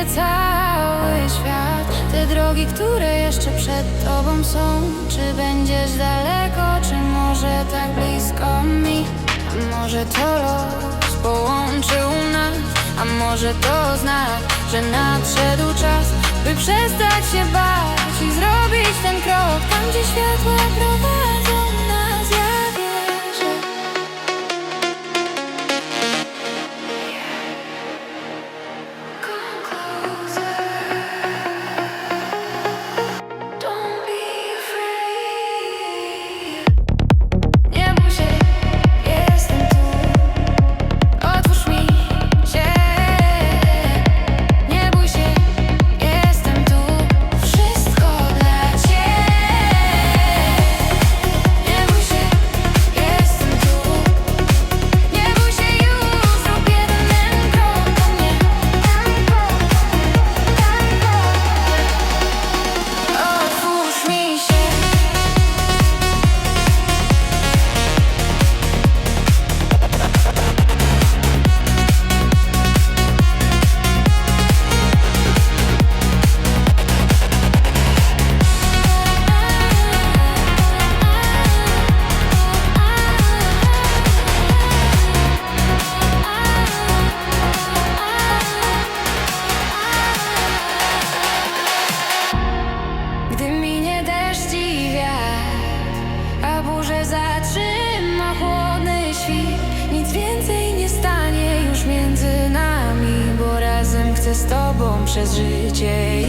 widzę cały świat. Te drogi, które jeszcze przed tobą są Czy będziesz daleko, czy może tak blisko mi? A może to los połączył nas? A może to znak, że nadszedł czas By przestać się bać i zrobić ten krok Tam, gdzie światła z tobą przez życie